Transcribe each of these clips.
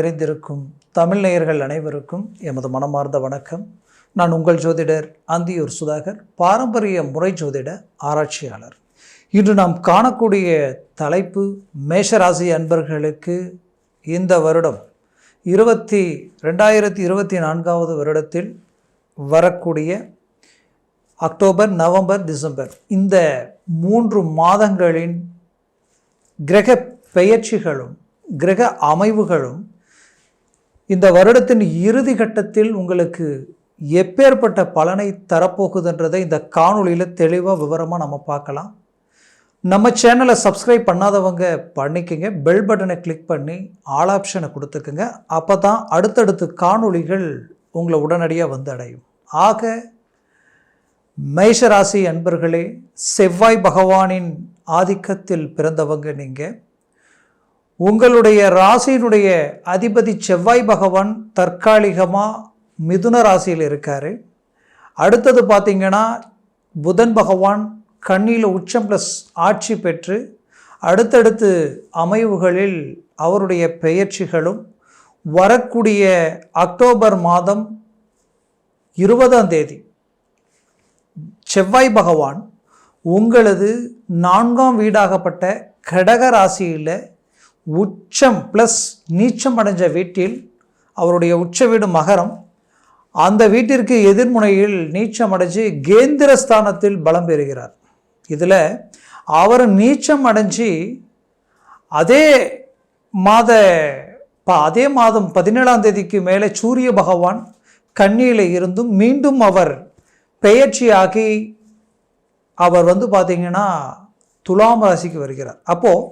நிறைந்திருக்கும் தமிழ் நேயர்கள் அனைவருக்கும் எமது மனமார்ந்த வணக்கம். நான் உங்கள் ஜோதிடர் அந்தியூர் சுதாகர் பாரம்பரிய முறை ஜோதிட ஆராய்ச்சியாளர். இன்று நாம் காணக்கூடிய தலைப்பு மேஷராசி அன்பர்களுக்கு இந்த வருடம் இருபத்தி ரெண்டாயிரத்தி இருபத்தி நான்காவது வருடத்தில் வரக்கூடிய அக்டோபர் நவம்பர் டிசம்பர். இந்த மூன்று மாதங்களின் கிரக பெயர்ச்சிகளும் கிரக அமைவுகளும் இந்த வருடத்தின் இறுதி கட்டத்தில் உங்களுக்கு எப்பேற்பட்ட பலனை தரப்போகுதுன்றதை இந்த காணொலியில் தெளிவாக விவரமாக நம்ம பார்க்கலாம். நம்ம சேனலை சப்ஸ்கிரைப் பண்ணாதவங்க பண்ணிக்கங்க. பெல் பட்டனை கிளிக் பண்ணி ஆல் ஆப்ஷனை கொடுத்துக்குங்க. அப்போ தான் அடுத்தடுத்து காணொளிகள் உங்களை உடனடியாக வந்து அடையும் ஆக மேஷராசி அன்பர்களே செவ்வாய் பகவானின் ஆதிக்கத்தில் பிறந்தவங்க நீங்கள் உங்களுடைய ராசியினுடைய அதிபதி செவ்வாய் பகவான் தற்காலிகமாக மிதுன ராசியில் இருக்கார். அடுத்தது பார்த்திங்கன்னா புதன் பகவான் கண்ணியில் உச்சம் ப்ளஸ் ஆட்சி பெற்று அடுத்தடுத்து அமைவுகளில் அவருடைய பெயர்ச்சிகளும் வரக்கூடிய அக்டோபர் மாதம் இருபதாம் தேதி. செவ்வாய் பகவான் உங்களது நான்காம் வீடாகப்பட்ட கடக ராசியில் உச்சம் ப்ளஸ் நீச்சம் அடைஞ்ச வீட்டில் அவருடைய உச்ச வீடு மகரம். அந்த வீட்டிற்கு எதிர்முனையில் நீச்சம் அடைஞ்சு கேந்திர ஸ்தானத்தில் பலம் பெறுகிறார். இதில் அவர் நீச்சம் அடைஞ்சு அதே மாத ப அதே மாதம் பதினேழாம் தேதிக்கு மேலே சூரிய பகவான் கண்ணியில் இருந்தும் மீண்டும் அவர் பெயர்ச்சியாகி அவர் வந்து பார்த்தீங்கன்னா துலாம் ராசிக்கு வருகிறார். அப்போது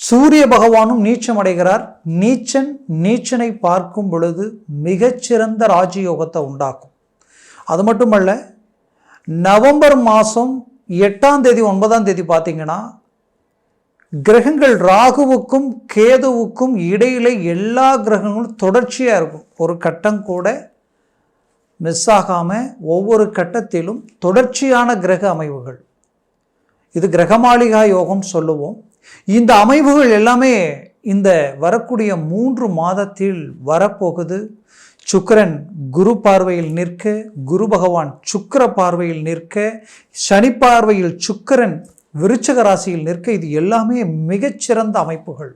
சூரிய பகவானும் நீச்சம் அடைகிறார். நீச்சன் நீச்சனை பார்க்கும் பொழுது மிகச்சிறந்த ராஜயோகத்தை உண்டாக்கும். அது மட்டுமல்ல நவம்பர் மாதம் எட்டாம் தேதி ஒன்பதாம் தேதி பார்த்தீங்கன்னா கிரகங்கள் ராகுவுக்கும் கேதுவுக்கும் இடையில எல்லா கிரகங்களும் தொடர்ச்சியாக இருக்கும். ஒரு கட்டம் கூட மிஸ் ஆகாமல் ஒவ்வொரு கட்டத்திலும் தொடர்ச்சியான கிரக அமைவுகள். இது கிரகமாளிகா யோகம் சொல்லுவோம். இந்த அமைவுகள் எல்லாமே இந்த வரக்கூடிய மூன்று மாதத்தில் வரப்போகுது. சுக்கரன் குரு பார்வையில் நிற்க குரு பகவான் சுக்கர பார்வையில் நிற்க சனி பார்வையில் சுக்கரன் விருச்சக ராசியில் நிற்க இது எல்லாமே மிகச்சிறந்த அமைப்புகள்.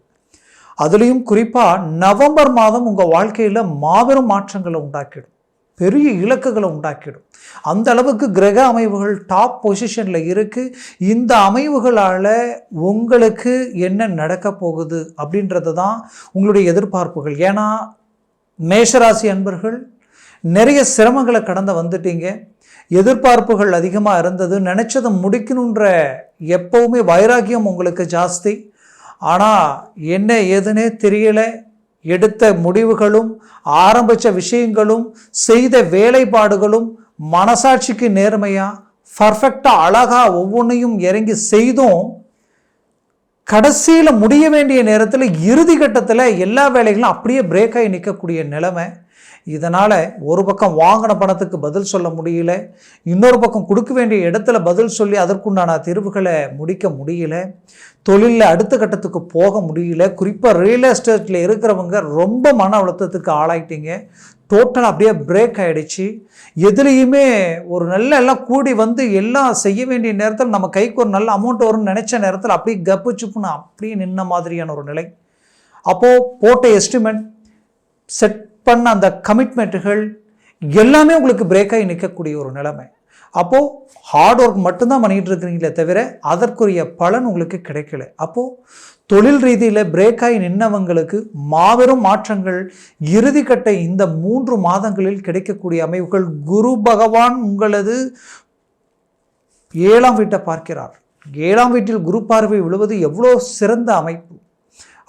அதுலேயும் குறிப்பாக நவம்பர் மாதம் உங்கள் வாழ்க்கையில் மாபெரும் மாற்றங்களை உண்டாக்கிடும். பெரிய இலக்குகளை உண்டாக்கிடும். அந்த அளவுக்கு கிரக அமைவுகள் டாப் பொசிஷனில் இருக்குது இந்த அமைவுகளால் உங்களுக்கு என்ன நடக்க போகுது அப்படின்றது தான் உங்களுடைய எதிர்பார்ப்புகள். ஏன்னா மேஷராசி அன்பர்கள் நிறைய சிரமங்களை கடந்து வந்துட்டீங்க. எதிர்பார்ப்புகள் அதிகமாக இருந்தது. நினச்சதை முடிக்கணுன்ற எப்போவுமே வைராக்கியம் உங்களுக்கு ஜாஸ்தி. ஆனால் என்ன ஏதுன்னே தெரியலை. எடுத்த முடிவுகளும் ஆரம்பித்த விஷயங்களும் செய்த வேலைப்பாடுகளும் மனசாட்சிக்கு நேர்மையாக பர்ஃபெக்டாக அழகாக ஒவ்வொன்றையும் இறங்கி செய்தும். கடைசியில் முடிய வேண்டிய நேரத்தில் இறுதி கட்டத்தில் எல்லா வேலைகளும் அப்படியே பிரேக் ஆகி நிற்கக்கூடிய நிலைமை. இதனால் ஒரு பக்கம் வாங்கின பணத்துக்கு பதில் சொல்ல முடியல இன்னொரு பக்கம் கொடுக்க வேண்டிய இடத்துல பதில் சொல்லி அதற்குண்டான தீர்வுகளை முடிக்க முடியல தொழிலில் அடுத்த கட்டத்துக்கு போக முடியல. குறிப்பாக ரியல் எஸ்டேட்டில் இருக்கிறவங்க ரொம்ப மன அழுத்தத்துக்கு ஆளாயிட்டீங்க. டோட்டல் அப்படியே பிரேக் ஆகிடுச்சு எதுலேயுமே ஒரு நல்ல எல்லாம் கூடி வந்து எல்லாம் செய்ய வேண்டிய நேரத்தில் நம்ம கைக்கு ஒரு நல்ல அமௌண்ட் வரும்னு நினச்ச நேரத்தில் அப்படியே கப்பு சுப்புன்னு அப்படியே நின்ன மாதிரியான ஒரு நிலை. அப்போது போட்ட எஸ்டிமேட் செட் பண்ண அந்த கமிட்மெண்ட்டுகள் எல்லாமே உங்களுக்கு பிரேக் ஆகி நிற்கக்கூடிய ஒரு நிலைமை. அப்போது ஹார்ட் ஒர்க் மட்டும்தான் பண்ணிகிட்டு இருக்கிறீங்களே தவிர அதற்குரிய பலன் உங்களுக்கு கிடைக்கல. அப்போது தொழில் ரீதியில் பிரேக் ஆகி நின்னவங்களுக்கு மாபெரும் மாற்றங்கள் இறுதிக்கட்ட இந்த மூன்று மாதங்களில் கிடைக்கக்கூடிய அமைவுகள் குரு பகவான் உங்களது ஏழாம் வீட்டை பார்க்கிறார். ஏழாம் வீட்டில் குரு பார்வை விழுவது எவ்வளோ சிறந்த அமைப்பு.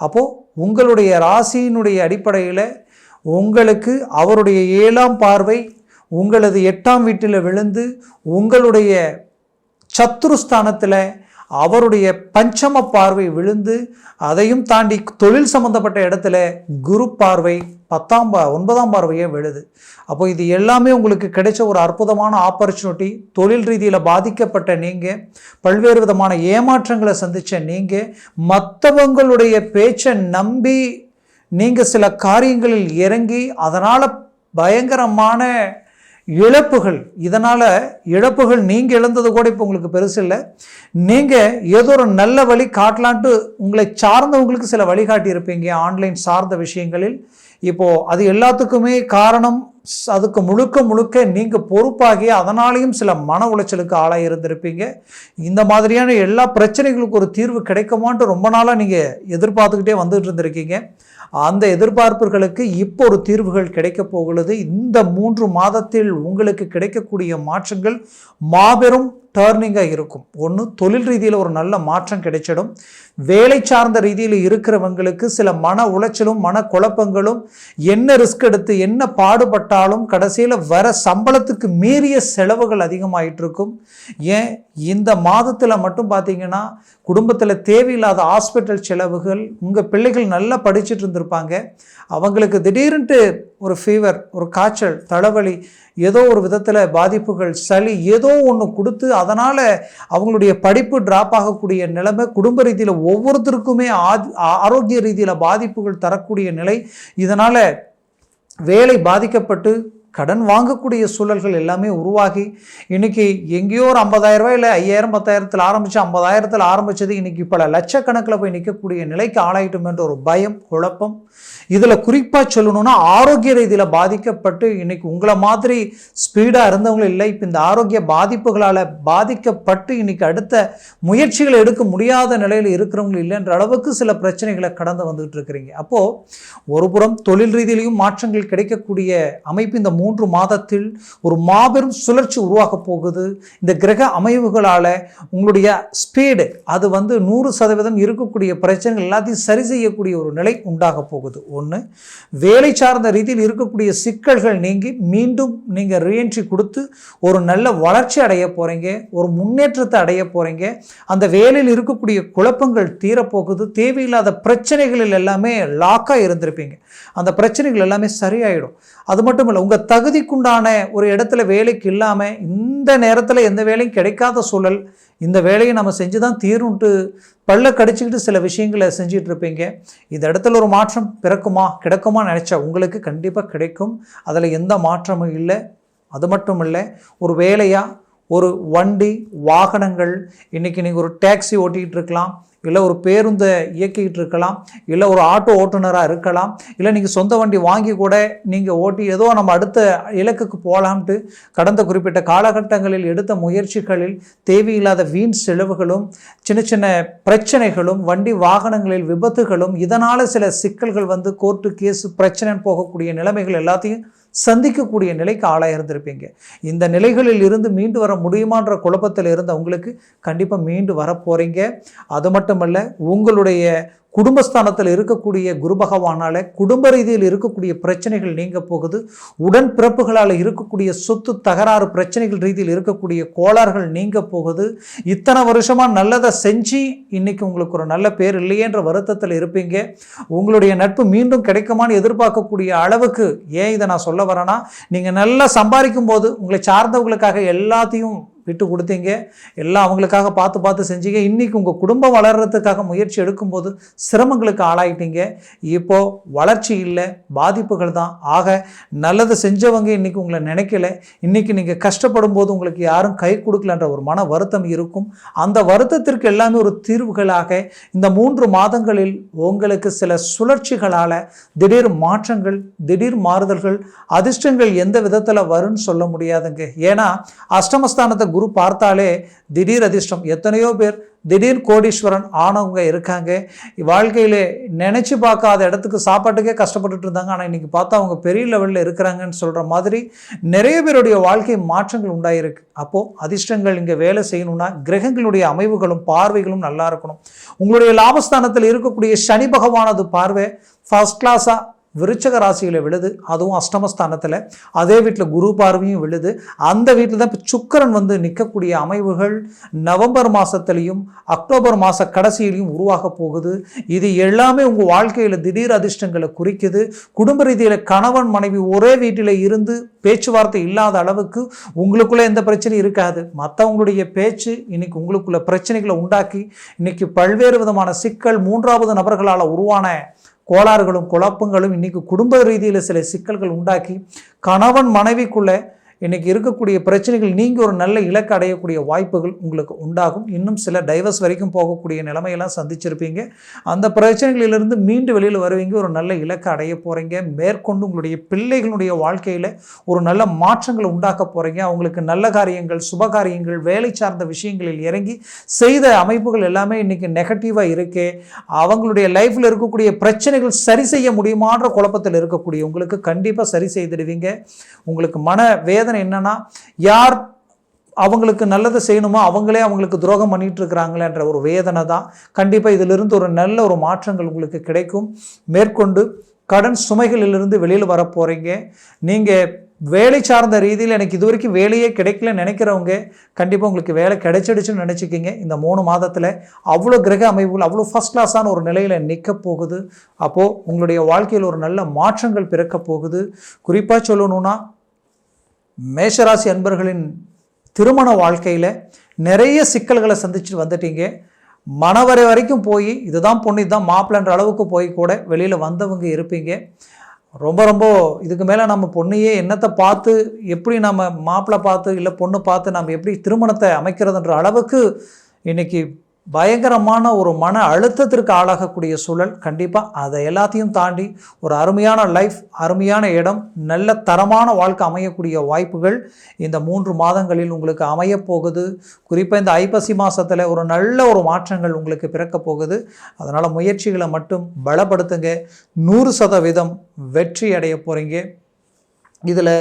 அப்போது உங்களுடைய ராசியினுடைய அடிப்படையில் உங்களுக்கு அவருடைய ஏழாம் பார்வை உங்களது எட்டாம் வீட்டில் விழுந்து உங்களுடைய சத்துருஸ்தானத்தில் அவருடைய பஞ்சம பார்வை விழுந்து அதையும் தாண்டி தொழில் சம்பந்தப்பட்ட இடத்துல குரு பார்வை பத்தாம் பா ஒன்பதாம் பார்வையே விழுது. அப்போ இது எல்லாமே உங்களுக்கு கிடைச்ச ஒரு அற்புதமான ஆப்பர்ச்சுனிட்டி தொழில் ரீதியில் பாதிக்கப்பட்ட நீங்கள் பல்வேறு விதமான ஏமாற்றங்களை சந்தித்த நீங்கள் மற்றவங்களுடைய பேச்சை நம்பி நீங்கள் சில காரியங்களில் இறங்கி அதனால் பயங்கரமான இழப்புகள் இதனால் இழப்புகள் நீங்கள் இழந்தது கூட இப்போ உங்களுக்கு பெருசு இல்லை. நீங்கள் ஏதோ ஒரு நல்ல வழி காட்டலான்ட்டு உங்களை சார்ந்தவங்களுக்கு சில வழிகாட்டி இருப்பீங்க ஆன்லைன் சார்ந்த விஷயங்களில். இப்போது அது எல்லாத்துக்குமே காரணம் அதுக்கு முழுக்க முழுக்க நீங்கள் பொறுப்பாகி அதனாலேயும் சில மன உளைச்சலுக்கு ஆளாக இருந்திருப்பீங்க. இந்த மாதிரியான எல்லா பிரச்சனைகளுக்கு ஒரு தீர்வு கிடைக்குமான்ட்டு ரொம்ப நாளாக நீங்கள் எதிர்பார்த்துக்கிட்டே வந்துட்டு இருந்திருக்கீங்க. அந்த எதிர்பார்ப்புகளுக்கு இப்போ ஒரு தீர்வுகள் கிடைக்கப் போகிறது. இந்த மூன்று மாதத்தில் உங்களுக்கு கிடைக்கக்கூடிய மாற்றங்கள் மாபெரும் டேர்னிங்காக இருக்கும். ஒன்று தொழில் ரீதியில் ஒரு நல்ல மாற்றம் கிடைச்சிடும். வேலை சார்ந்த ரீதியில் இருக்கிறவங்களுக்கு சில மன உளைச்சலும் மன குழப்பங்களும் என்ன ரிஸ்க் எடுத்து என்ன பாடுபட்டாலும் கடைசியில் வர சம்பளத்துக்கு மீறிய செலவுகள் அதிகமாயிட்டு இருக்கும் ஏன்? இந்த மாதத்தில் மட்டும் பார்த்தீங்கன்னா குடும்பத்தில் தேவையில்லாத ஹாஸ்பிட்டல் செலவுகள் உங்கள் பிள்ளைகள் நல்லா படிச்சுட்டு இருந்திருப்பாங்க. அவங்களுக்கு திடீர்னுட்டு ஒரு ஃபீவர் ஒரு காய்ச்சல் தலைவலி ஏதோ ஒரு விதத்தில் பாதிப்புகள் சளி ஏதோ ஒன்று கொடுத்து அதனால் அவங்களுடைய படிப்பு ட்ராப் ஆகக்கூடிய நிலைமை குடும்ப ரீதியில் ஒவ்வொருத்தருக்குமே ஆ- ஆரோக்கிய ரீதியில் பாதிப்புகள் தரக்கூடிய நிலை. இதனால் வேலை பாதிக்கப்பட்டு கடன் வாங்கக்கூடிய சூழல்கள் எல்லாமே உருவாகி இன்னைக்கு எங்கேயோ ஒரு ஐம்பதாயிரம் ரூபாய் இல்லை ஐயாயிரம் பத்தாயிரத்தில் ஆரம்பித்து ஐம்பதாயிரத்தில் ஆரம்பித்தது இன்னைக்கு பல லட்சக்கணக்கில் போய் நிற்கக்கூடிய நிலைக்கு ஆளாயிட்டோம் என்ற ஒரு பயம் குழப்பம். இதில் குறிப்பாக சொல்லணும்னா ஆரோக்கிய ரீதியில் பாதிக்கப்பட்டு இன்னைக்கு உங்களை மாதிரி ஸ்பீடாக இருந்தவங்களும் இல்லை இப்போ இந்த ஆரோக்கிய பாதிப்புகளால் பாதிக்கப்பட்டு இன்னைக்கு அடுத்த முயற்சிகளை எடுக்க முடியாத நிலையில் இருக்கிறவங்க இல்லைன்ற அளவுக்கு சில பிரச்சனைகளை கடந்து வந்துகிட்டு இருக்கிறீங்க. அப்போது ஒருபுறம் தொழில் ரீதியிலையும் மாற்றங்கள் கிடைக்கக்கூடிய அமைப்பு இந்த மூன்று மாதத்தில் ஒரு மாபெரும் சுழற்சி உருவாக போகுது. இந்த கிரக அமைவுகளால் உங்களுடைய ஸ்பீடு அது வந்து நூறு சதவீதம் இருக்கக்கூடிய பிரச்சனைகள் எல்லாத்தையும் சரி செய்யக்கூடிய ஒரு நிலை உண்டாக போகுது. ஒன்று வேலை சார்ந்த ரீதியில் இருக்கக்கூடிய சிக்கல்கள் நீங்கி மீண்டும் நீங்கள் ரீஎன்ட்ரி கொடுத்து ஒரு நல்ல வளர்ச்சி அடைய போகிறீங்க ஒரு முன்னேற்றத்தை அடைய போகிறீங்க அந்த வேலையில் இருக்கக்கூடிய குழப்பங்கள் தீரப்போகுது. தேவையில்லாத பிரச்சனைகளில் எல்லாமே லாக்காக இருந்திருப்பீங்க. அந்த பிரச்சனைகள் எல்லாமே சரியாயிடும். அது மட்டும் இல்லை உங்கள் தகுதிக்குண்டான ஒரு இடத்துல வேலைக்கு இல்லாமல் இந்த நேரத்தில் எந்த வேலையும் கிடைக்காத சூழல் இந்த வேலையை நம்ம செஞ்சு தான் தீரும்ட்டு பல்ல கடிச்சிக்கிட்டு சில விஷயங்களை செஞ்சிகிட்டு இருப்பீங்க. இந்த இடத்துல ஒரு மாற்றம் பிறக்குமா கிடைக்குமா நினச்சா உங்களுக்கு கண்டிப்பாக கிடைக்கும். அதில் எந்த மாற்றமும் இல்லை. அது மட்டும் இல்லை ஒரு வேலையாக ஒரு வண்டி வாகனங்கள் இன்றைக்கி நீங்கள் ஒரு டாக்ஸி ஓட்டிக்கிட்டு இருக்கலாம் இல்லை ஒரு பேருந்தை இயக்கிக்கிட்டு இருக்கலாம் இல்லை ஒரு ஆட்டோ ஓட்டுநராக இருக்கலாம் இல்லை நீங்கள் சொந்த வண்டி வாங்கி கூட நீங்கள் ஓட்டி ஏதோ நம்ம அடுத்த இலக்குக்கு போகலாம்ட்டு கடந்த குறிப்பிட்ட காலகட்டங்களில் எடுத்த முயற்சிகளில் தேவையில்லாத வீண் செலவுகளும் சின்ன சின்ன பிரச்சனைகளும் வண்டி வாகனங்களில் விபத்துகளும் இதனால் சில சிக்கல்கள் வந்து கோர்ட்டு கேஸு பிரச்சனைன்னு போகக்கூடிய நிலைமைகள் எல்லாத்தையும் சந்திக்கக்கூடிய நிலைக்கு ஆளாக இருந்திருப்பீங்க. இந்த நிலைகளில் இருந்து மீண்டு வர முடியுமான்ற குழப்பத்தில் இருந்த உங்களுக்கு கண்டிப்பாக மீண்டு வர போகிறீங்க அது மட்டுமல்ல உங்களுடைய குடும்பஸ்தானத்தில் இருக்கக்கூடிய குரு பகவானால் குடும்ப ரீதியில் இருக்கக்கூடிய பிரச்சனைகள் நீங்க போகுது. உடன் பிறப்புகளால் இருக்கக்கூடிய சொத்து தகராறு பிரச்சனைகள் ரீதியில் இருக்கக்கூடிய கோளாறுகள் நீங்க போகுது. இத்தனை வருஷமாக நல்லதை செஞ்சு இன்னைக்கு உங்களுக்கு ஒரு நல்ல பேர் இல்லையேன்ற வருத்தத்தில் இருப்பீங்க. உங்களுடைய நட்பு மீண்டும் கிடைக்குமான்னு எதிர்பார்க்கக்கூடிய அளவுக்கு ஏன் இதை நான் சொல்ல வரேன்னா நீங்கள் நல்லா சம்பாதிக்கும் போது உங்களை சார்ந்தவங்களுக்காக எல்லாத்தையும் விட்டு கொடுத்தீங்க. எல்லாம் அவங்களுக்காக பார்த்து பார்த்து செஞ்சீங்க. இன்றைக்கி உங்கள் குடும்பம் வளர்கிறதுக்காக முயற்சி எடுக்கும்போது சிரமங்களுக்கு ஆளாயிட்டீங்க. இப்போது வளர்ச்சி இல்லை பாதிப்புகள் தான். ஆக நல்லது செஞ்சவங்க இன்றைக்கி உங்களை நினைக்கல. இன்றைக்கி நீங்கள் கஷ்டப்படும் போது உங்களுக்கு யாரும் கை கொடுக்கலன்ற ஒரு மன வருத்தம் இருக்கும். அந்த வருத்தத்திற்கு எல்லாமே ஒரு தீர்வுகளாக இந்த மூன்று மாதங்களில் உங்களுக்கு சில சுழற்சிகளால் திடீர் மாற்றங்கள் திடீர் மாறுதல்கள் அதிர்ஷ்டங்கள் எந்த விதத்தில் வரும்னு சொல்ல முடியாதுங்க. ஏன்னா அஷ்டமஸ்தானத்தை குரு பார்த்தாலே திடீர் அதிர்ஷ்டம். எத்தனையோ பேர் திடீர் கோடீஸ்வரன் ஆனவங்க இருக்காங்க. வாழ்க்கையிலே நினச்சி பார்க்காத இடத்துக்கு சாப்பாட்டுக்கே கஷ்டப்பட்டுட்டு இருந்தாங்க. ஆனால் இன்றைக்கி பார்த்தா அவங்க பெரிய லெவலில் இருக்கிறாங்கன்னு சொல்கிற மாதிரி நிறைய பேருடைய வாழ்க்கை மாற்றங்கள் உண்டாயிருக்கு. அப்போது அதிர்ஷ்டங்கள் இங்கே வேலை செய்யணும்னா கிரகங்களுடைய அமைவுகளும் பார்வைகளும் நல்லா இருக்கணும். உங்களுடைய லாபஸ்தானத்தில் இருக்கக்கூடிய சனி பகவானது பார்வை ஃபர்ஸ்ட் கிளாஸாக விருச்சக ராசியில் விழுது அதுவும் அஷ்டமஸ்தானத்தில். அதே வீட்டில் குரு பார்வையும் விழுது. அந்த வீட்டில் தான் இப்போ சுக்கரன் வந்து நிற்கக்கூடிய அமைவுகள் நவம்பர் மாதத்துலேயும் அக்டோபர் மாத கடைசியிலையும் உருவாக போகுது. இது எல்லாமே உங்கள் வாழ்க்கையில் திடீர் அதிர்ஷ்டங்களை குறிக்குது. குடும்ப ரீதியில் கணவன் மனைவி ஒரே வீட்டில் இருந்து பேச்சுவார்த்தை இல்லாத அளவுக்கு உங்களுக்குள்ளே எந்த பிரச்சனையும் இருக்காது. மற்றவங்களுடைய பேச்சு இன்னைக்கு உங்களுக்குள்ள பிரச்சனைகளை உண்டாக்கி இன்னைக்கு பல்வேறு விதமான சிக்கல் மூன்றாவது நபர்களால் உருவான கோளாறுகளும் குழப்பங்களும் இன்னைக்கு குடும்ப ரீதியில் சில சிக்கல்கள் உண்டாக்கி கணவன் மனைவிக்குள்ளே இன்றைக்கி இருக்கக்கூடிய பிரச்சனைகள் நீங்கள் ஒரு நல்ல இலக்கு அடையக்கூடிய வாய்ப்புகள் உங்களுக்கு உண்டாகும். இன்னும் சில டைவர்ஸ் வரைக்கும் போகக்கூடிய நிலைமையெல்லாம் சந்திச்சிருப்பீங்க. அந்த பிரச்சனைகளிலிருந்து மீண்டு வெளியில் வருவீங்க. ஒரு நல்ல இலக்கு அடைய போகிறீங்க மேற்கொண்டு உங்களுடைய பிள்ளைகளுடைய வாழ்க்கையில் ஒரு நல்ல மாற்றங்களை உண்டாக்க போகிறீங்க அவங்களுக்கு நல்ல காரியங்கள் சுப காரியங்கள் வேலை சார்ந்த விஷயங்களில் இறங்கி செய்த அமைப்புகள் எல்லாமே இன்றைக்கி நெகட்டிவாக இருக்கே. அவங்களுடைய லைஃப்பில் இருக்கக்கூடிய பிரச்சனைகள் சரி செய்ய முடியுமான்ற குழப்பத்தில் இருக்கக்கூடிய உங்களுக்கு கண்டிப்பாக சரி செய்திடுவீங்க. உங்களுக்கு மன வேதனை என்னன்னா யார் அவங்களுக்கு நல்லது செய்யணுமோ அவங்களே அவங்களுக்கு துரோகம் பண்ணிட்டு இருக்கிறாங்களேன்ற ஒரு வேதனை தான். கண்டிப்பாக இதிலிருந்து ஒரு நல்ல ஒரு மாற்றங்கள் உங்களுக்கு கிடைக்கும். மேற்கொண்டு கடன் சுமைகளிலிருந்து வெளியில் வர போகிறீங்க நீங்கள் வேலை சார்ந்த ரீதியில் எனக்கு இது வரைக்கும் வேலையே கிடைக்கல நினைக்கிறவங்க கண்டிப்பாக உங்களுக்கு வேலை கிடைச்சிடுச்சுன்னு நினச்சிக்கிங்க. இந்த மூணு மாதத்தில் அவ்வளோ கிரக அமைப்புகள் அவ்வளோ ஃபஸ்ட் கிளாஸான ஒரு நிலையில் நிற்க போகுது. அப்போது உங்களுடைய வாழ்க்கையில் ஒரு நல்ல மாற்றங்கள் பிறக்க போகுது. குறிப்பாக சொல்லணும்னா மேஷராசி அன்பர்களின் திருமண வாழ்க்கையில் நிறைய சிக்கல்களை சந்திச்சுட்டு வந்துட்டீங்க. மனவரை வரைக்கும் போய் இதுதான் பொண்ணு இதுதான் மாப்பிள்ளன்ற அளவுக்கு போய் கூட வெளியில் வந்தவங்க இருப்பீங்க. ரொம்ப ரொம்ப இதுக்கு மேலே நம்ம பொண்ணையே என்னத்தை பார்த்து எப்படி நம்ம மாப்பிள்ளை பார்த்து இல்லை பொண்ணு பார்த்து நம்ம எப்படி திருமணத்தை அமைக்கிறதுன்ற அளவுக்கு இன்றைக்கி பயங்கரமான ஒரு மன அழுத்தத்திற்கு ஆளாகக்கூடிய சூழல். கண்டிப்பாக அதை எல்லாத்தையும் தாண்டி ஒரு அருமையான லைஃப் அருமையான இடம் நல்ல தரமான வாழ்க்கை அமையக்கூடிய வாய்ப்புகள் இந்த மூன்று மாதங்களில் உங்களுக்கு அமையப் போகுது. குறிப்பாக இந்த ஐப்பசி மாதத்தில் ஒரு நல்ல ஒரு மாற்றங்கள் உங்களுக்கு பிறக்க போகுது. அதனால் முயற்சிகளை மட்டும் பலப்படுத்துங்க. நூறு சதவீதம் வெற்றி அடைய போகிறீங்க இதில்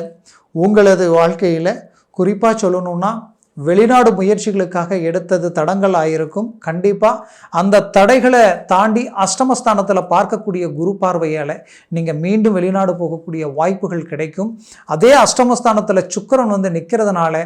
உங்களது வாழ்க்கையில் குறிப்பாக சொல்லணுன்னா வெளிநாடு முயற்சிகளுக்காக எடுத்தது தடங்கள் ஆயிருக்கும். கண்டிப்பாக அந்த தடைகளை தாண்டி அஷ்டமஸ்தானத்தில் பார்க்கக்கூடிய குரு பார்வையால் நீங்கள் மீண்டும் வெளிநாடு போகக்கூடிய வாய்ப்புகள் கிடைக்கும். அதே அஷ்டமஸ்தானத்தில் சுக்கரன் வந்து நிற்கிறதுனால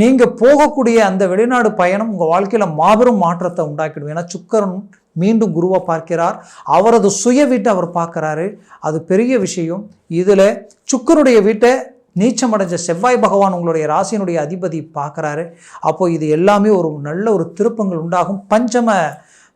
நீங்கள் போகக்கூடிய அந்த வெளிநாடு பயணம் உங்கள் வாழ்க்கையில் மாபெரும் மாற்றத்தை உண்டாக்கிடும். ஏன்னா சுக்கரன் மீண்டும் குருவை பார்க்கிறார். அவரது சுய வீட்டை அவர் பார்க்குறாரு. அது பெரிய விஷயம். இதில் சுக்கருடைய வீட்டை நீச்சமடைஞ்ச செவ்வாய் பகவான் உங்களுடைய ராசியினுடைய அதிபதி பார்க்குறாரு. அப்போது இது எல்லாமே ஒரு நல்ல ஒரு திருப்பங்கள் உண்டாகும். பஞ்சம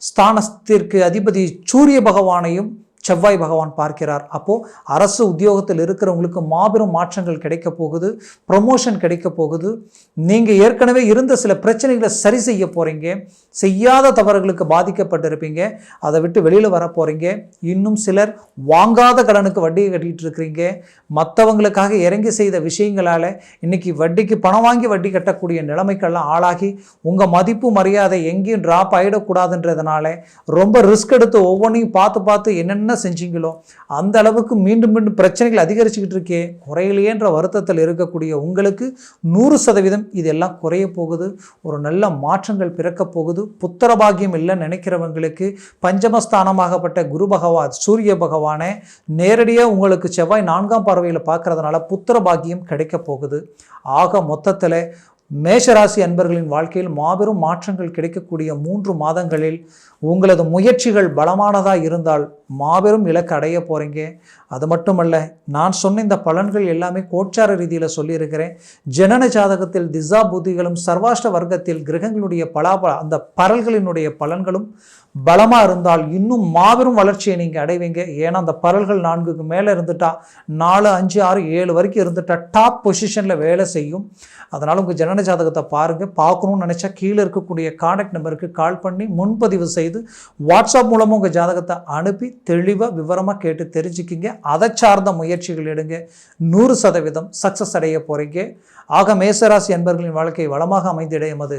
ஸ்தானத்திற்கு அதிபதி சூரிய பகவானையும் செவ்வாய் பகவான் பார்க்கிறார். அப்போது அரசு உத்தியோகத்தில் இருக்கிறவங்களுக்கு மாபெரும் மாற்றங்கள் கிடைக்க போகுது ப்ரமோஷன் கிடைக்க போகுது. நீங்கள் ஏற்கனவே இருந்த சில பிரச்சனைகளை சரி செய்ய போகிறீங்க செய்யாத தவறுகளுக்கு பாதிக்கப்பட்டிருப்பீங்க அதை விட்டு வெளியில் வர போகிறீங்க இன்னும் சிலர் வாங்காத கடனுக்கு வட்டியை கட்டிகிட்டு இருக்கிறீங்க. மற்றவங்களுக்காக இறங்கி செய்த விஷயங்களால் இன்றைக்கி வட்டிக்கு பணம் வாங்கி வட்டி கட்டக்கூடிய நிலைமைக்கெல்லாம் ஆளாகி உங்கள் மதிப்பு மரியாதை எங்கேயும் ட்ராப் ஆகிடக்கூடாதுன்றதுனால ரொம்ப ரிஸ்க் எடுத்து ஒவ்வொன்றையும் பார்த்து பார்த்து என்னென்ன என்ன செஞ்சீங்களோ அந்த அளவுக்கு மீண்டும் மீண்டும் பிரச்சனைகள் அதிகரிச்சுக்கிட்டு இருக்கே குறையிலேன்ற வருத்தத்தில் இருக்கக்கூடிய உங்களுக்கு நூறு சதவீதம் இதெல்லாம் குறைய போகுது ஒரு நல்ல மாற்றங்கள் பிறக்க போகுது புத்திரபாகியம் இல்லைன்னு நினைக்கிறவங்களுக்கு பஞ்சமஸ்தானமாகப்பட்ட குரு பகவான் சூரிய பகவானை நேரடியாக உங்களுக்கு செவ்வாய் நான்காம் பார்வையில் பார்க்கறதுனால புத்திர பாக்கியம் கிடைக்க போகுது. ஆக மொத்தத்தில் மேஷராசி அன்பர்களின் வாழ்க்கையில் மாபெரும் மாற்றங்கள் கிடைக்கக்கூடிய மூன்று மாதங்களில் உங்களது முயற்சிகள் பலமானதாக இருந்தால் மாபெரும் இலக்கு அடைய போகிறீங்க அது மட்டுமல்ல நான் சொன்ன இந்த பலன்கள் எல்லாமே கோச்சார ரீதியில் சொல்லியிருக்கிறேன். ஜனன ஜாதகத்தில் திசா புத்திகளும் சர்வாஷ்ட வர்க்கத்தில் கிரகங்களுடைய பலாபல அந்த பரல்களினுடைய பலன்களும் பலமாக இருந்தால் இன்னும் மாபெரும் வளர்ச்சியை நீங்கள் அடைவீங்க. ஏன்னா அந்த பரல்கள் நான்குக்கு மேலே இருந்துட்டா நாலு அஞ்சு ஆறு ஏழு வரைக்கும் இருந்துட்டா டாப் பொசிஷனில் வேலை செய்யும். அதனால் உங்கள் ஜனன ஜாதகத்தை பாருங்கள் பார்க்கணும்னு நினச்சா கீழே இருக்கக்கூடிய காண்டாக்ட் நம்பருக்கு கால் பண்ணி முன்பதிவு செய்து வாட்ஸ்அப் மூலமாக உங்கள் ஜாதகத்தை அனுப்பி தெளிவாக விவரமாக கேட்டு தெரிஞ்சுக்கிங்க. அதை சார்ந்த முயற்சிகள் எடுங்க. நூறு சதவீதம் சக்ஸஸ் அடைய போகிறீங்க ஆக மேசராசி என்பர்களின் வாழ்க்கை வளமாக அமைந்திட எமது